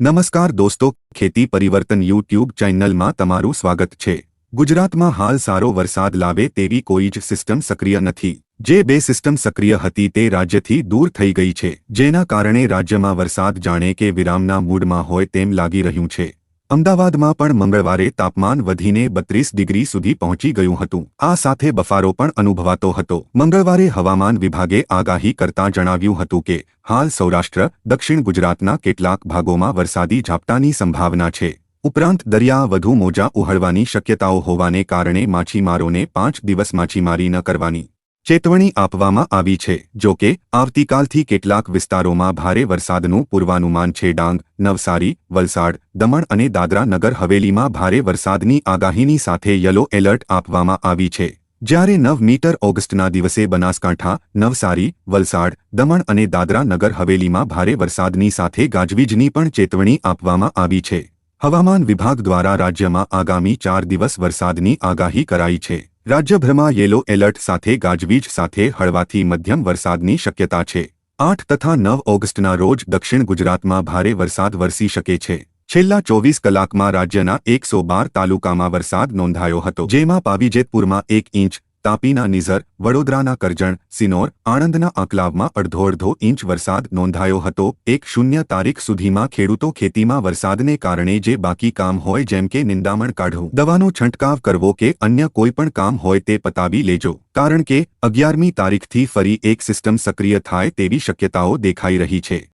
નમસ્કાર દોસ્તો, ખેતી પરિવર્તન યુટ્યુબ ચેનલમાં તમારું સ્વાગત છે. ગુજરાતમાં હાલ સારો વરસાદ લાવે તેવી કોઈ જ સિસ્ટમ સક્રિય નથી. જે બે સિસ્ટમ સક્રિય હતી તે રાજ્યથી દૂર થઈ ગઈ છે, જેના કારણે રાજ્યમાં વરસાદ જાણે કે વિરામના મૂડમાં હોય તેમ લાગી રહ્યું છે. અમદાવાદમાં પણ મંગળવારે તાપમાન વધીને બત્રીસ ડિગ્રી સુધી પહોંચી ગયું હતું. આ સાથે બફારો પણ અનુભવાતો હતો. મંગળવારે હવામાન વિભાગે આગાહી કરતા જણાવ્યું હતું કે, હાલ સૌરાષ્ટ્ર, દક્ષિણ ગુજરાતના કેટલાક ભાગોમાં વરસાદી ઝાપટાની સંભાવના છે. ઉપરાંત દરિયા વધુ મોજા ઉહળવાની શક્યતાઓ હોવાને કારણે માછીમારોને પાંચ દિવસ માછીમારી ન કરવાની ચેતવણી આપવામાં આવી છે, જો કે, આવતીકાલથી કેટલાક વિસ્તારોમાં ભારે વરસાદનું પૂર્વાનુમાન છે. ડાંગ, નવસારી, વલસાડ, દમણ અને દાદરા નગર હવેલીમાં ભારે વરસાદની આગાહીની સાથે યલો એલર્ટ આપવામાં આવી છે. જ્યારે નવ મીટર ઓગસ્ટના દિવસે બનાસકાંઠા, નવસારી, વલસાડ, દમણ અને દાદરા નગર હવેલીમાં ભારે વરસાદની સાથે ગાજવીજની પણ ચેતવણી આપવામાં આવી છે. હવામાન વિભાગ દ્વારા રાજ્યમાં આગામી ચાર દિવસ વરસાદની આગાહી કરાઈ છે. રાજ્યભરમાં યેલો એલર્ટ સાથે ગાજવીજ સાથે હળવાથી મધ્યમ વરસાદની શક્યતા છે. આઠ તથા નવ ઓગસ્ટના રોજ દક્ષિણ ગુજરાતમાં ભારે વરસાદ વરસી શકે છે. છેલ્લા ચોવીસ કલાકમાં રાજ્યના એકસો બાર તાલુકામાં વરસાદ નોંધાયો હતો, જેમાં પાવીજેતપુરમાં એક ઇંચ તાપીના નિઝર, વડોદરાના કરજણ, સિનોર, આણંદના આંકલાવમાં અડધો અડધો ઇંચ વરસાદ નોંધાયો હતો. એક શૂન્ય તારીખ સુધીમાં ખેડૂતો ખેતીમાં વરસાદને કારણે જે બાકી કામ હોય જેમ કે નિંદામણ કાઢવું, દવાનો છંટકાવ કરવો કે અન્ય કોઈપણ કામ હોય તે પતાવી લેજો. કારણ કે અગિયારમી તારીખથી ફરી એક સિસ્ટમ સક્રિય થાય તેવી શક્યતાઓ દેખાઈ રહી છે.